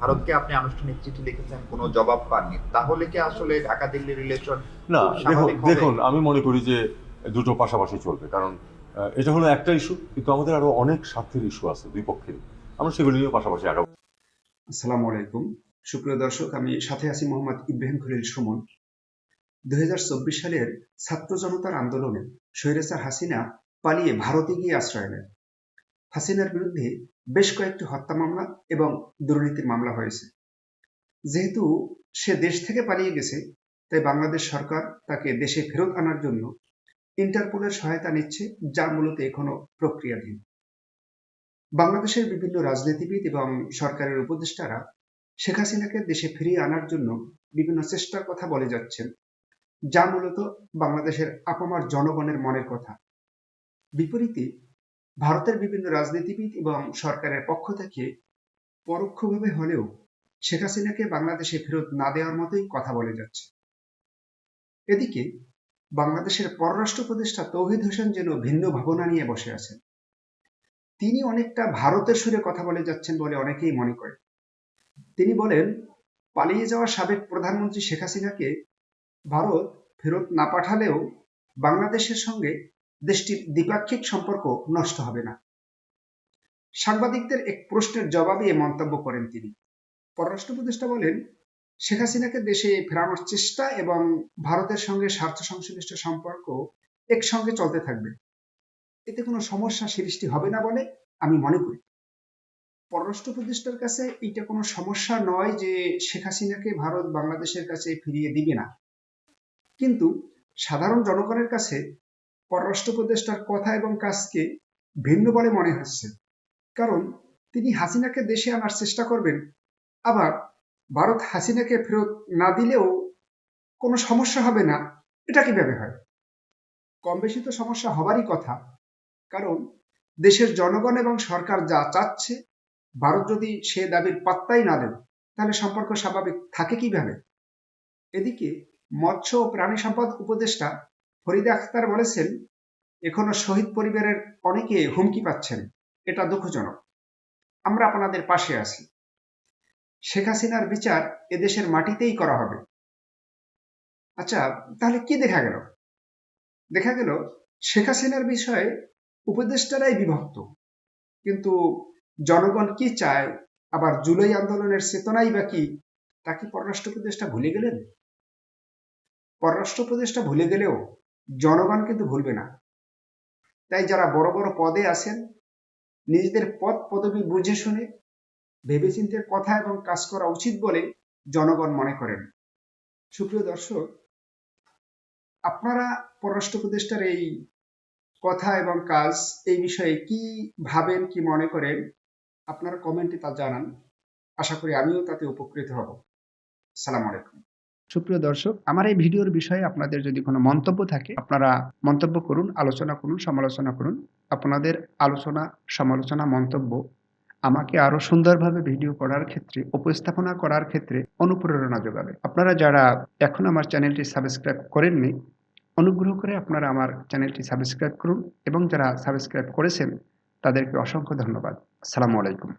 ভারতকে আপনি আনুষ্ঠানিক চিঠি লিখেছেন কোনো জবাব পাননি। তাহলে কি আসলে ঢাকা দিল্লি রিলেশন না দেখুন দেখুন আমি মনে করি যে দুটো পাশাপাশি চলবে কারণ এটা হলো একটা ইস্যু কিন্তু আমাদের আরও অনেক স্বার্থের ইস্যু আছে দুই পক্ষেরই আমরা সেগুলো নিয়েও পাশাপাশি আগাবো। আসসালামু আলাইকুম। সুপ্রিয় দর্শক আমি সাথে আছি মোহাম্মদ ইব্রাহিম খলিল সুমন। দুই হাজার চব্বিশ সালের ছাত্র জনতার আন্দোলনে স্বৈরাচার হাসিনা পালিয়ে ভারতে গিয়ে আশ্রয় নেয় হাসিনার বিরুদ্ধে বেশ কয়েকটি হত্যা মামলা এবং দুর্নীতির মামলা হয়েছে। যেহেতু সে দেশ থেকে পালিয়ে গেছে, তাই বাংলাদেশ সরকার তাকে দেশে ফেরত আনার জন্য ইন্টারপোলের সহায়তা নিচ্ছে, যা মূলত এখনও প্রক্রিয়াধীন। বাংলাদেশের বিভিন্ন রাজনীতিবিদ এবং সরকারের উপদেষ্টারা শেখ হাসিনাকে দেশে ফিরিয়ে আনার জন্য বিভিন্ন চেষ্টার কথা বলে যাচ্ছেন, যা মূলত বাংলাদেশের আপামার জনগণের মনের কথা। বিপরীতে ভারতের বিভিন্ন রাজনীতিবিদ এবং সরকারের পক্ষ থেকে পরোক্ষভাবে হলেও শেখ হাসিনাকে বাংলাদেশে ফেরত না দেওয়ার মতোই কথা বলে যাচ্ছে। এদিকে বাংলাদেশের পররাষ্ট্র উপদেষ্টা তৌহিদ হোসেন যেন ভিন্ন ভাবনা নিয়ে বসে আছেন। তিনি অনেকটা ভারতের সুরে কথা বলে যাচ্ছেন বলে অনেকেই মনে করে। তিনি বলেন, পালিয়ে যাওয়া সাবেক প্রধানমন্ত্রী শেখ হাসিনাকে ভারত ফেরত না পাঠালেও বাংলাদেশের সঙ্গে দেশটির দ্বিপাক্ষিক সম্পর্ক নষ্ট হবে না। সাংবাদিকদের এক প্রশ্নের জবাবে এ মন্তব্য করেন তিনি। পররাষ্ট্র উপদেষ্টা বলেন, শেখ হাসিনাকে দেশে ফেরানোর চেষ্টা এবং ভারতের সঙ্গে স্বার্থ সংশ্লিষ্ট সম্পর্ক একসঙ্গে চলতে থাকবে। এতে কোনো সমস্যা সৃষ্টি হবে না বলে আমি মনে করি। পররাষ্ট্র উপদেষ্টার কাছে এটা কোনো সমস্যা নয় যে শেখ হাসিনাকে ভারত বাংলাদেশের কাছে ফিরিয়ে দিবে না। কিন্তু সাধারণ জনগণের কাছে পররাষ্ট্র উপদেষ্টার কথা এবং কাজকে ভিন্ন বলে মনে হচ্ছে। কারণ তিনি হাসিনাকে দেশে আনার চেষ্টা করবেন। আবার ভারত হাসিনাকে ফেরত না দিলেও কোনো সমস্যা হবে না, এটা কীভাবে হয়? কম বেশি তো সমস্যা হবারই কথা। কারণ দেশের জনগণ এবং সরকার যা চাচ্ছে, ভারত যদি সে দাবির পাত্তাই না দেয়, তাহলে সম্পর্ক স্বাভাবিক থাকে কীভাবে? এদিকে মৎস্য ও প্রাণী সম্পদ উপদেষ্টা ফরিদা আখতার বলেছেন, এখনও শহীদ পরিবারের অনেকে হুমকি পাচ্ছেন, এটা দুঃখজনক। আমরা আপনাদের পাশে আছি। শেখ হাসিনার বিচার এদেশের মাটিতেই করা হবে। আচ্ছা তাহলে কি দেখা গেল? দেখা গেল, শেখ হাসিনার বিষয়ে উপদেষ্টারাই বিভক্ত। কিন্তু জনগণ কি চায়, আবার জুলাই আন্দোলনের চেতনাই বা কি, তা কি পররাষ্ট্র উপদেষ্টা ভুলে গেলেন? পররাষ্ট্র উপদেষ্টা ভুলে গেলেও জনগণ কিন্তু ভুলবে না। তাই যারা বড় বড় পদে আছেন, নিজেদের পদ পদবি বুঝে শুনে ভেবেচিন্তে কথা এবং কাজ করা উচিত বলে জনগণ মনে করেন। সুপ্রিয় দর্শক, আপনারা পররাষ্ট্র উপদেষ্টার এই কথা এবং কাজ, এই বিষয়ে কি ভাবেন, কি মনে করেন, আপনারা কমেন্টে তা জানান। আশা করি আমিও তাতে উপকৃত হব। সালাম আলাইকুম। সুপ্রিয় দর্শক, আমার এই ভিডিওর বিষয়ে আপনাদের যদি কোনো মন্তব্য থাকে, আপনারা মন্তব্য করুন, আলোচনা করুন, সমালোচনা করুন। আপনাদের আলোচনা, সমালোচনা মন্তব্য আমাকে আরও সুন্দরভাবে ভিডিও করার ক্ষেত্রে, উপস্থাপনা করার ক্ষেত্রে অনুপ্রেরণা যোগাবে। আপনারা যারা এখন আমার চ্যানেলটি সাবস্ক্রাইব করেননি, অনুগ্রহ করে আপনারা আমার চ্যানেলটি সাবস্ক্রাইব করুন এবং যারা সাবস্ক্রাইব করেছেন, তাদেরকে অসংখ্য ধন্যবাদ। আসসালামু আলাইকুম।